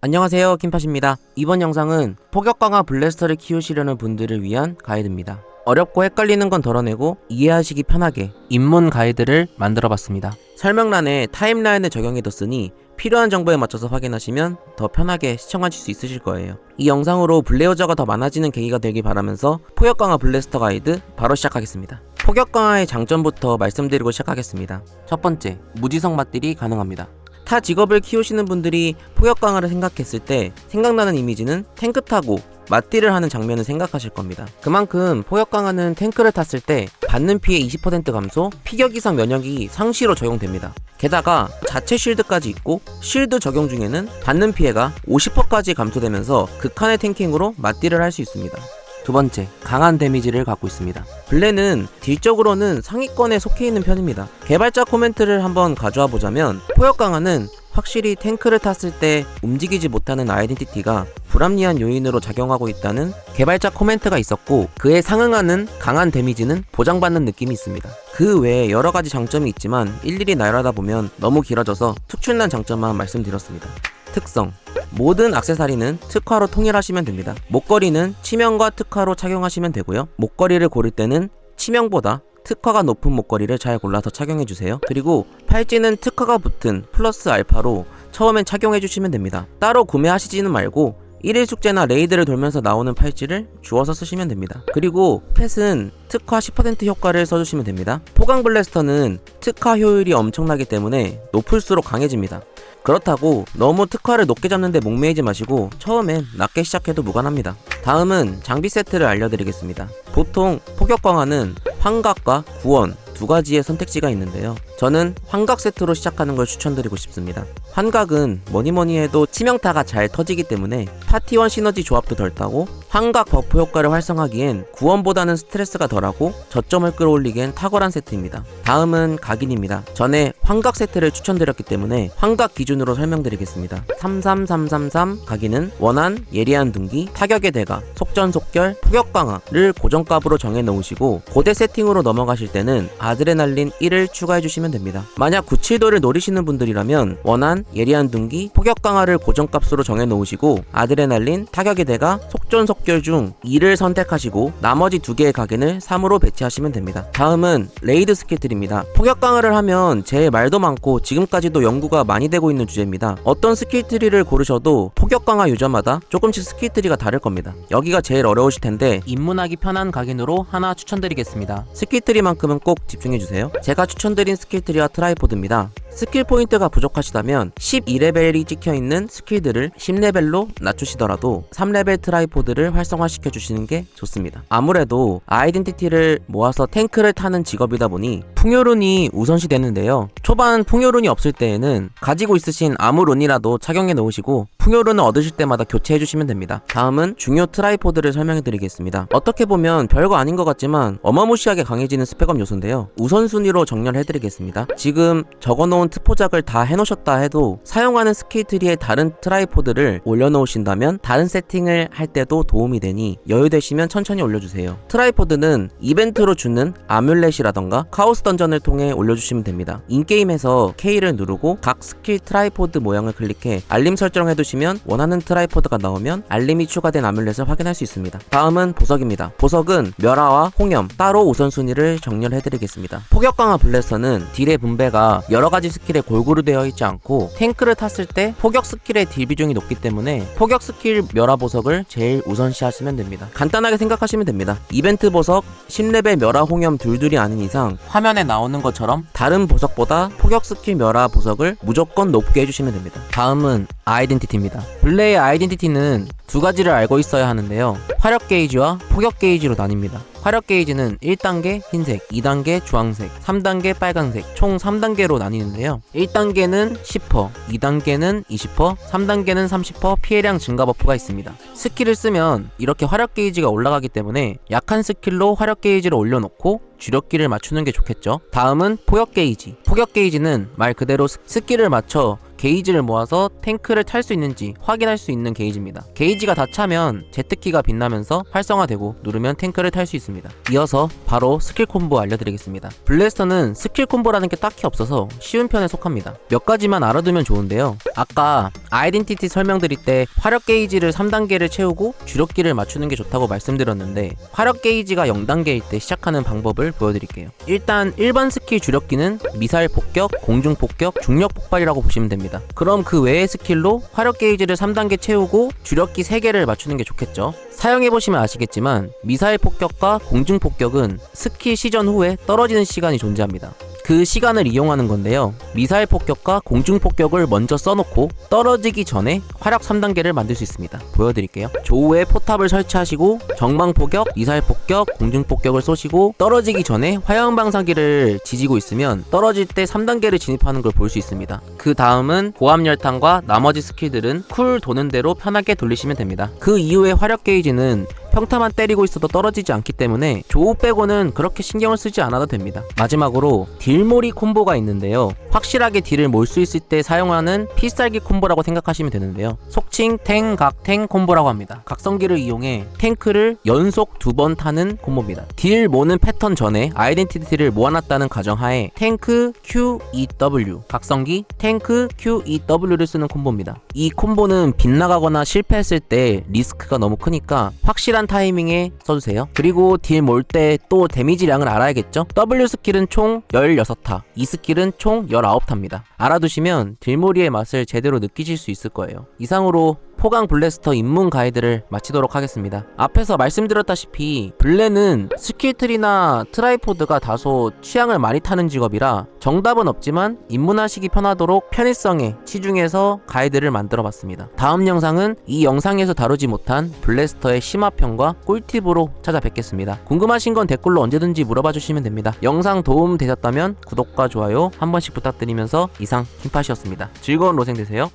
안녕하세요 킴팟입니다. 이번 영상은 포격 강화 블래스터를 키우시려는 분들을 위한 가이드입니다. 어렵고 헷갈리는 건 덜어내고 이해하시기 편하게 입문 가이드를 만들어 봤습니다. 설명란에 타임라인을 적용해뒀으니 필요한 정보에 맞춰서 확인하시면 더 편하게 시청하실 수 있으실 거예요. 이 영상으로 블레어저가 더 많아지는 계기가 되길 바라면서 포격 강화 블래스터 가이드 바로 시작하겠습니다. 포격 강화의 장점부터 말씀드리고 시작하겠습니다. 첫 번째 무지성 맛들이 가능합니다 타 직업을 키우시는 분들이 포격 강화를 생각했을 때 생각나는 이미지는 탱크 타고 맞디를 하는 장면을 생각하실 겁니다. 그만큼 포격 강화는 탱크를 탔을 때 받는 피해 20% 감소, 피격 이상 면역이 상시로 적용됩니다. 게다가 자체 쉴드까지 있고 쉴드 적용 중에는 받는 피해가 50%까지 감소되면서 극한의 탱킹으로 맞디를 할 수 있습니다. 두 번째, 강한 데미지를 갖고 있습니다. 블레는 딜적으로는 상위권에 속해 있는 편입니다. 개발자 코멘트를 한번 가져와 보자면 포역 강화는 확실히 탱크를 탔을 때 움직이지 못하는 아이덴티티가 불합리한 요인으로 작용하고 있다는 개발자 코멘트가 있었고 그에 상응하는 강한 데미지는 보장받는 느낌이 있습니다. 그 외에 여러 가지 장점이 있지만 일일이 나열하다 보면 너무 길어져서 특출난 장점만 말씀드렸습니다. 특성 모든 악세사리는 특화로 통일하시면 됩니다. 목걸이는 치명과 특화로 착용하시면 되고요. 목걸이를 고를 때는 치명보다 특화가 높은 목걸이를 잘 골라서 착용해주세요. 그리고 팔찌는 특화가 붙은 플러스 알파로 처음엔 착용해주시면 됩니다. 따로 구매하시지는 말고 1일 숙제나 레이드를 돌면서 나오는 팔찌를 주워서 쓰시면 됩니다. 그리고 펫은 특화 10% 효과를 써주시면 됩니다. 포강 블래스터는 특화 효율이 엄청나기 때문에 높을수록 강해집니다. 그렇다고 너무 특화를 높게 잡는데 목매이지 마시고 처음엔 낮게 시작해도 무관합니다. 다음은 장비 세트를 알려드리겠습니다. 보통 포격 강화는 환각과 구원 두 가지의 선택지가 있는데요. 저는 환각 세트로 시작하는 걸 추천드리고 싶습니다. 환각은 뭐니뭐니 해도 치명타가 잘 터지기 때문에 파티원 시너지 조합도 덜 따고 환각 버프 효과를 활성하기엔 구원보다는 스트레스가 덜하고 저점을 끌어올리기엔 탁월한 세트입니다. 다음은 각인입니다. 전에 환각 세트를 추천드렸기 때문에 환각 기준으로 설명드리겠습니다. 33333 각인은 원한, 예리한 둔기, 타격의 대가, 속전속결, 포격 강화를 고정값으로 정해 놓으시고 고대 세팅으로 넘어가실 때는 아드레날린 1을 추가해 주시면 됩니다. 만약 97도를 노리시는 분들이라면 원한, 예리한 둔기, 포격 강화를 고정값으로 정해 놓으시고 아드레날린, 타격의 대가, 속 전속결 중 2를 선택하시고 나머지 두 개의 각인을 3으로 배치하시면 됩니다. 다음은 레이드 스킬들입니다. 포격 강화를 하면 제일 말도 많고 지금까지도 연구가 많이 되고 있는 주제입니다. 어떤 스킬 트리를 고르셔도 포격 강화 유저마다 조금씩 스킬 트리가 다를 겁니다. 여기가 제일 어려우실 텐데 입문하기 편한 각인으로 하나 추천드리겠습니다. 스킬 트리만큼은 꼭 집중해 주세요. 제가 추천드린 스킬 트리와 트라이포드입니다. 스킬 포인트가 부족하시다면 12레벨이 찍혀있는 스킬들을 10레벨로 낮추시더라도 3레벨 트라이포드를 활성화시켜 주시는 게 좋습니다. 아무래도 아이덴티티를 모아서 탱크를 타는 직업이다 보니 풍요룬이 우선시 되는데요. 초반 풍요룬이 없을 때에는 가지고 있으신 아무룬이라도 착용해 놓으시고 풍요룬을 얻으실 때마다 교체해 주시면 됩니다. 다음은 중요 트라이포드를 설명해 드리겠습니다. 어떻게 보면 별거 아닌 것 같지만 어마무시하게 강해지는 스펙업 요소인데요. 우선순위로 정렬해 드리겠습니다. 지금 적어 놓은 트포작을 다 해놓으셨다 해도 사용하는 스킬트리의 다른 트라이포드를 올려놓으신다면 다른 세팅을 할 때도 도움이 되니 여유되시면 천천히 올려주세요. 트라이포드는 이벤트로 주는 아뮬렛이라던가 카오스 던전을 통해 올려주시면 됩니다. 인게임에서 K를 누르고 각 스킬 트라이포드 모양을 클릭해 알림 설정을 해두시면 원하는 트라이포드가 나오면 알림이 추가된 아뮬렛을 확인할 수 있습니다. 다음은 보석입니다. 보석은 멸화와 홍염 따로 우선순위를 정렬해드리겠습니다. 포격 강화 블래스터는 딜의 분배가 여러 가지 스킬에 골고루 되어 있지 않고 탱크를 탔을 때 포격 스킬의 딜 비중이 높기 때문에 포격 스킬 멸화 보석을 제일 우선시 하시면 됩니다. 간단하게 생각하시면 됩니다. 이벤트 보석 10레벨 멸화 홍염 둘둘이 아닌 이상 화면에 나오는 것처럼 다른 보석보다 포격 스킬 멸화 보석을 무조건 높게 해주시면 됩니다. 다음은 아이덴티티입니다. 블레의 아이덴티티는 두 가지를 알고 있어야 하는데요. 화력 게이지와 포격 게이지로 나뉩니다. 화력 게이지는 1단계 흰색, 2단계 주황색, 3단계 빨간색, 총 3단계로 나뉘는데요. 1단계는 10%, 2단계는 20%, 3단계는 30% 피해량 증가 버프가 있습니다. 스킬을 쓰면 이렇게 화력 게이지가 올라가기 때문에 약한 스킬로 화력 게이지를 올려놓고 주력기를 맞추는 게 좋겠죠. 다음은 포격 게이지. 포격 게이지는 말 그대로 스- 스킬을 맞춰 게이지를 모아서 탱크를 탈 수 있는지 확인할 수 있는 게이지입니다. 게이지가 다 차면 Z키가 빛나면서 활성화되고 누르면 탱크를 탈 수 있습니다. 이어서 바로 스킬 콤보 알려드리겠습니다. 블래스터는 스킬 콤보라는 게 딱히 없어서 쉬운 편에 속합니다. 몇 가지만 알아두면 좋은데요. 아까 아이덴티티 설명드릴 때 화력 게이지를 3단계를 채우고 주력기를 맞추는 게 좋다고 말씀드렸는데 화력 게이지가 0단계일 때 시작하는 방법을 보여드릴게요. 일단 1번 스킬 주력기는 미사일 폭격, 공중 폭격, 중력 폭발이라고 보시면 됩니다. 그럼 그 외의 스킬로 화력 게이지를 3단계 채우고 주력기 3개를 맞추는 게 좋겠죠. 사용해보시면 아시겠지만 미사일 폭격과 공중 폭격은 스킬 시전 후에 떨어지는 시간이 존재합니다. 그 시간을 이용하는 건데요. 미사일 폭격과 공중 폭격을 먼저 써놓고 떨어지기 전에 화력 3단계를 만들 수 있습니다. 보여드릴게요. 조우에 포탑을 설치하시고 정방 폭격, 미사일 폭격, 공중 폭격을 쏘시고 떨어지기 전에 화염 방사기를 지지고 있으면 떨어질 때 3단계를 진입하는 걸 볼 수 있습니다. 그 다음은 고압 열탄과 나머지 스킬들은 쿨 도는 대로 편하게 돌리시면 됩니다. 그 이후에 화력 게이지는 평타만 때리고 있어도 떨어지지 않기 때문에 조우 빼고는 그렇게 신경을 쓰지 않아도 됩니다. 마지막으로 딜몰이 콤보가 있는데요. 확실하게 딜을 몰 수 있을 때 사용하는 필살기 콤보라고 생각하시면 되는데요. 속칭 탱, 각, 탱 콤보라고 합니다. 각성기를 이용해 탱크를 연속 두 번 타는 콤보입니다. 딜 모는 패턴 전에 아이덴티티를 모아놨다는 가정하에 탱크 QEW, 각성기 탱크 QEW를 쓰는 콤보입니다. 이 콤보는 빗나가거나 실패했을 때 리스크가 너무 크니까 확실한 타이밍에 써주세요. 그리고 딜 몰 때 또 데미지량을 알아야겠죠? W 스킬은 총 16타, E 스킬은 총 19타입니다. 알아두시면 딜몰이의 맛을 제대로 느끼실 수 있을 거예요. 이상으로 포강 블래스터 입문 가이드를 마치도록 하겠습니다. 앞에서 말씀드렸다시피 블레는 스킬트리나 트라이포드가 다소 취향을 많이 타는 직업이라 정답은 없지만 입문하시기 편하도록 편의성에 치중해서 가이드를 만들어 봤습니다. 다음 영상은 이 영상에서 다루지 못한 블래스터의 심화편과 꿀팁으로 찾아뵙겠습니다. 궁금하신 건 댓글로 언제든지 물어봐 주시면 됩니다. 영상 도움 되셨다면 구독과 좋아요 한 번씩 부탁드리면서 이상 킴팟이었습니다. 즐거운 로생 되세요.